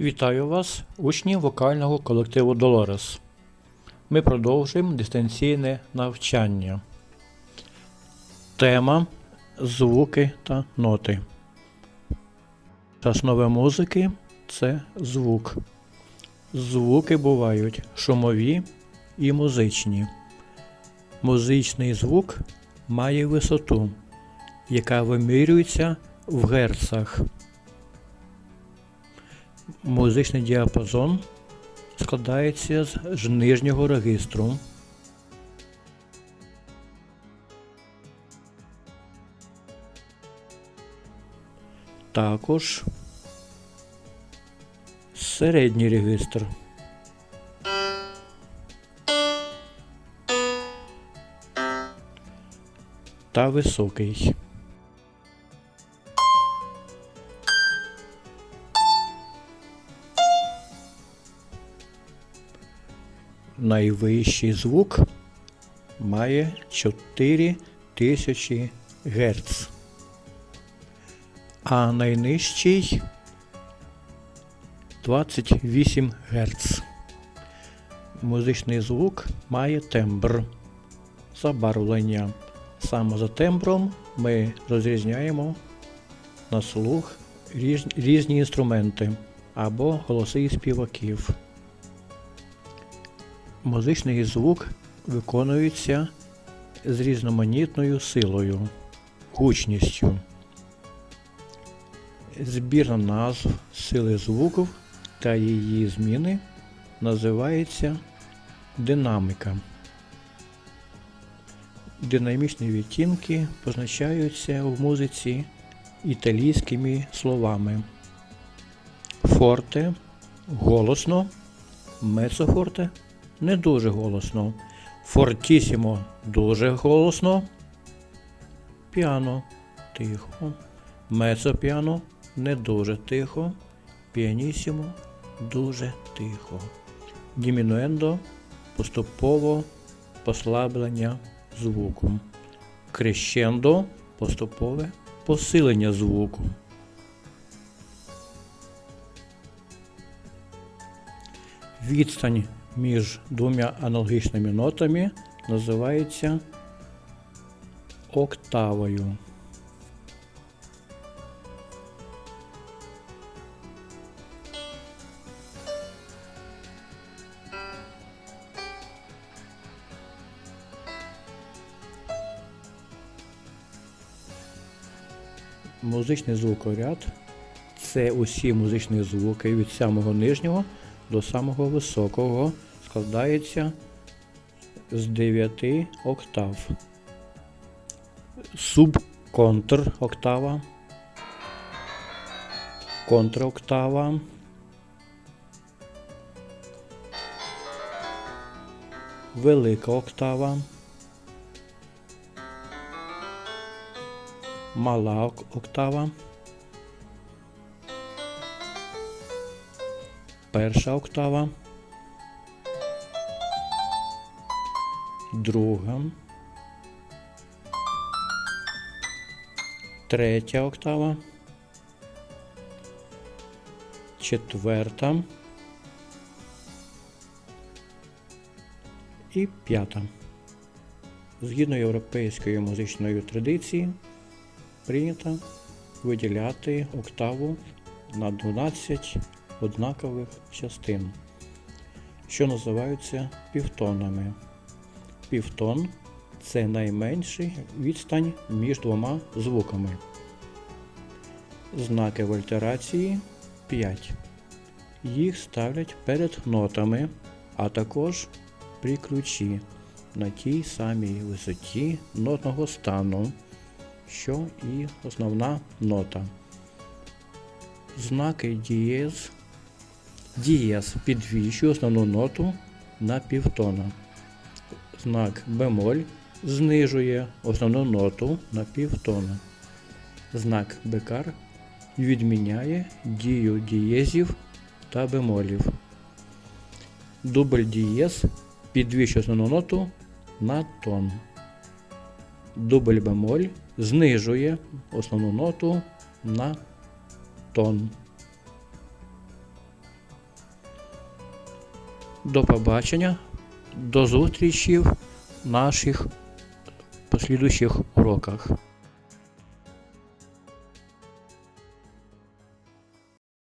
Вітаю вас, учні вокального колективу Долорес. Ми продовжуємо дистанційне навчання. Тема звуки та ноти. Основи музики це звук. Звуки бувають шумові і музичні. Музичний звук має висоту, яка вимірюється в герцах. Музичний діапазон складається з нижнього регістру. Також середній регістр. Та високий. Найвищий звук має 4000 Гц, а найнижчий 28 Гц. Музичний звук має тембр, забарвлення. Саме за тембром ми розрізняємо на слух різні інструменти або голоси співаків. Музичний звук виконується з різноманітною силою, гучністю. Збірна назв сили звуків та її зміни називається динаміка. Динамічні відтінки позначаються в музиці італійськими словами форте голосно, мецофорте не дуже голосно. Фортісімо дуже голосно. Піано тихо. Мецо-піано не дуже тихо. Піанісімо дуже тихо. Дімінуендо поступово послаблення звуку. Крещендо поступове посилення звуку. Відстань між двома аналогічними нотами називається октавою. Музичний звукоряд це усі музичні звуки від самого нижнього до самого високого складається з 9 октав. Субконтр октава, контроктава, велика октава, мала ок- октава. Перша октава, друга, третя октава, четверта. І п'ята. Згідно європейської музичної традиції, прийнято виділяти октаву на 12 однакових частин, що називаються півтонами. Півтон це найменший відстань між двома звуками. Знаки в альтерації 5. Їх ставлять перед нотами, а також при ключі на тій самій висоті нотного стану, що і основна нота. Знаки дієз Дієс підвищує основну ноту на півтона. Знак бемоль знижує основну ноту на півтона. Знак бекар відміняє дію дієзів та бемолів. Дубль дієз підвищує основну ноту на тон. Дубль бемоль знижує основну ноту на тон. До побачення, до зустрічі в наших послідуючих уроках.